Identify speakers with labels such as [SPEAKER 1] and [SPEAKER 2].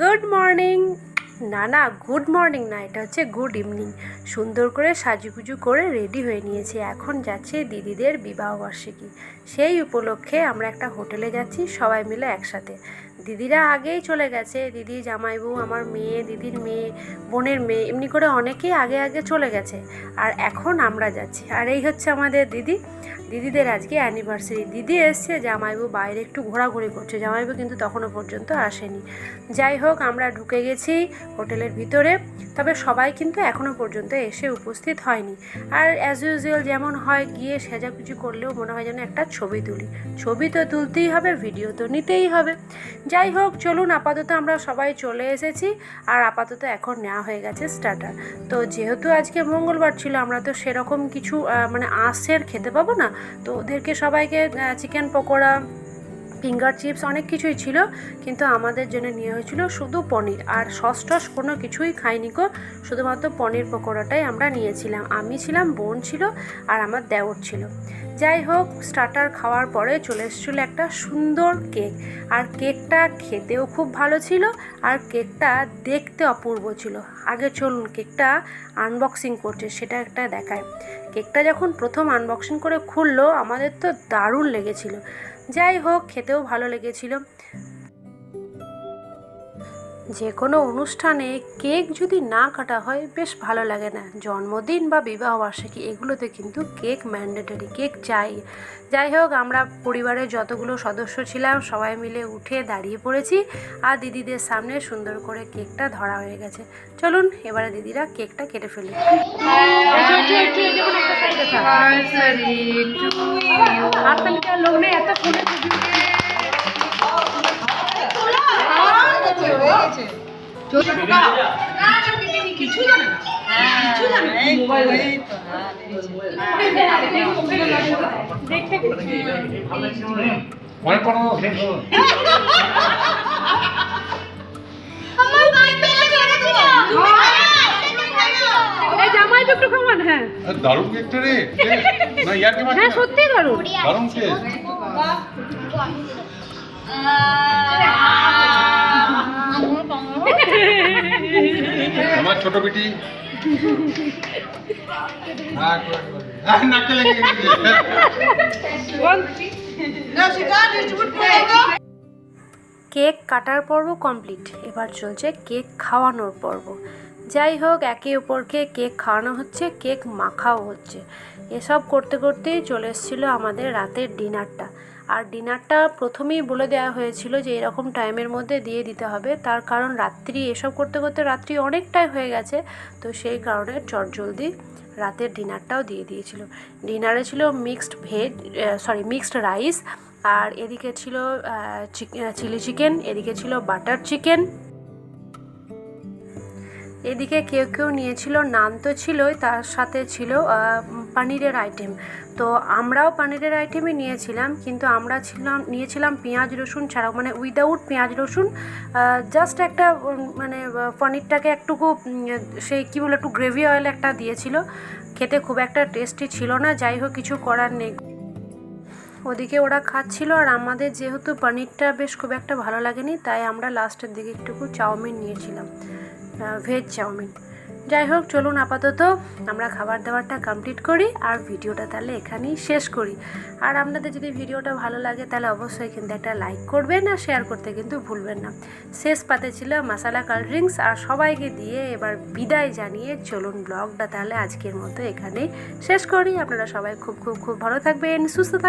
[SPEAKER 1] Good morning না না good morning না, এটা হচ্ছে গুড ইভিনিং সুন্দর করে সাজুগুজু করে রেডি হয়ে নিয়েছি। এখন যাচ্ছে দিদিদের বিবাহবার্ষিকী সেই উপলক্ষে আমরা একটা হোটেলে যাচ্ছি, সবাই মিলে একসাথে। দিদিরা আগেই চলে গেছে। দিদি জামাইবু আমার মেয়ে, দিদির মেয়ে, বোনের মেয়ে, এমনি করে অনেকেই আগে আগে চলে গেছে। আর এখন আমরা যাচ্ছি। আর এই হচ্ছে আমাদের দিদি। দিদিদের আজকে অ্যানিভার্সারি দিদি এসছে, জামাইবু বাইরে একটু ঘোরাঘুরি করছে। জামাইবু কিন্তু তখনও পর্যন্ত আসেনি। যাই হোক, আমরা ঢুকে গেছি হোটেলের ভিতরে, তবে সবাই কিন্তু এখনও পর্যন্ত এসে উপস্থিত হয়নি। আর অ্যাজ ইউজুয়াল যেমন হয়, গিয়ে সেজাগুজি করলেও মনে হয় যেন একটা ছবি তুলি। ছবি তো তুলতেই হবে ভিডিও তো নিতেই হবে। যাই হোক, চলুন, আপাতত আমরা সবাই চলে এসেছি, আর আপাতত এখন নেওয়া হয়ে গেছে স্টার্টার তো যেহেতু আজকে মঙ্গলবার ছিল, আমরা তো সেরকম কিছু মানে আঁশের খেতে পাবো না তো ওদেরকে সবাইকে চিকেন পকোড়া ফিঙ্গার চিপস অনেক কিছুই ছিল, কিন্তু আমাদের জন্য নিয়ে হয়েছিল শুধু পনির। আর সস টস কোনো কিছুই খাইনি গো, শুধুমাত্র পনির পকোড়াটাই আমরা নিয়েছিলাম। আমি ছিলাম, বোন ছিল, আর আমার দেওর ছিল। যাই হোক স্টার্টার খাওয়ার পরে চলে এসেছিল একটা সুন্দর কেক। আর কেকটা খেতেও খুব ভালো ছিল, আর কেকটা দেখতে অপূর্ব ছিল। আগে চলুন কেকটা আনবক্সিং করছে, সেটা একটা দেখায় কেকটা যখন প্রথম আনবক্সিং করে খুললো, আমাদের তো দারুণ লেগেছিল। যাই হোক, খেতেও ভালো লেগেছিল। যে কোনো অনুষ্ঠানে কেক যদি না কাটা হয় বেশ ভালো লাগে না। জন্মদিন বা বিবাহবার্ষিকী এগুলোতে কিন্তু কেক ম্যান্ডেটরি কেক চাই। যাই হোক আমরা পরিবারের যতগুলো সদস্য ছিলাম সবাই মিলে উঠে দাঁড়িয়ে পড়েছি আর দিদিদের সামনে সুন্দর করে কেকটা ধরা হয়ে গেছে। চলুন এবারে দিদিরা কেকটা কেটে ফেলি।
[SPEAKER 2] শেষ হলো
[SPEAKER 3] আমার
[SPEAKER 1] হ্যাঁ
[SPEAKER 2] দারুণ কেকটা রে না ইয়ার কি
[SPEAKER 1] হ্যাঁ সত্যি দারুণ।
[SPEAKER 2] দারুণ ছোট বেটি হ্যাঁ। হ্যাঁ।
[SPEAKER 1] কেক কাটার পর্ব কমপ্লিট। এবার চলছে কেক খাওয়ানোর পর্ব। যাই হোক, একে অপরকে কেক খাওয়ানো হচ্ছে, কেক মাখাও হচ্ছে। এসব করতে করতেই চলে এসেছিল আমাদের রাতের ডিনারটা। আর ডিনারটা প্রথমেই বলে দেওয়া হয়েছিল যে, এরকম টাইমের মধ্যে দিয়ে দিতে হবে। তার কারণ রাত্রি, এসব করতে করতে রাত্রি অনেকটাই হয়ে গেছে। তো সেই কারণে চটজলদি রাতের ডিনারটাও দিয়ে দিয়েছিল। ডিনারে ছিল mixed veg sorry mixed rice. আর এদিকে ছিল চিলি চিকেন, এদিকে ছিল বাটার চিকেন। এদিকে কেউ কেউ নিয়েছিল নান তো ছিলই, তার সাথে ছিল পানিরের আইটেম তো আমরাও পানিরের আইটেমই নিয়েছিলাম, কিন্তু আমরা ছিলাম, নিয়েছিলাম পেঁয়াজ, রসুন ছাড়াও মানে উইদাউট পেঁয়াজ, রসুন জাস্ট একটা মানে পনিরটাকে একটুকু সেই কী বলে, একটু গ্রেভি অয়েল একটা দিয়েছিল। খেতে খুব একটা টেস্টি ছিল না, যাই হোক, কিছু করার নেই। ওদিকে ওরা খাচ্ছিল, আর আমাদের যেহেতু পনিরটা বেশ খুব একটা ভালো লাগেনি, তাই আমরা লাস্টের দিকে একটুকু চাউমিন নিয়েছিলাম। Veg chowmein. যাই হোক চলুন আপাতত আমরা খাবার দাবারটা কমপ্লিট করি আর ভিডিওটা তাহলে এখানেই শেষ করি। আর আপনাদের যদি ভিডিওটা ভালো লাগে, তাহলে অবশ্যই কিন্তু একটা লাইক করবেন আর শেয়ার করতে কিন্তু ভুলবেন না। শেষ পাতে ছিল মশালা কোল্ড ড্রিঙ্কস আর সবাইকে দিয়ে এবার বিদায় জানিয়ে চলুন ব্লগটা তাহলে আজকের মতো এখানেই শেষ করি। আপনারা সবাই খুব খুব খুব ভালো থাকবেন, সুস্থ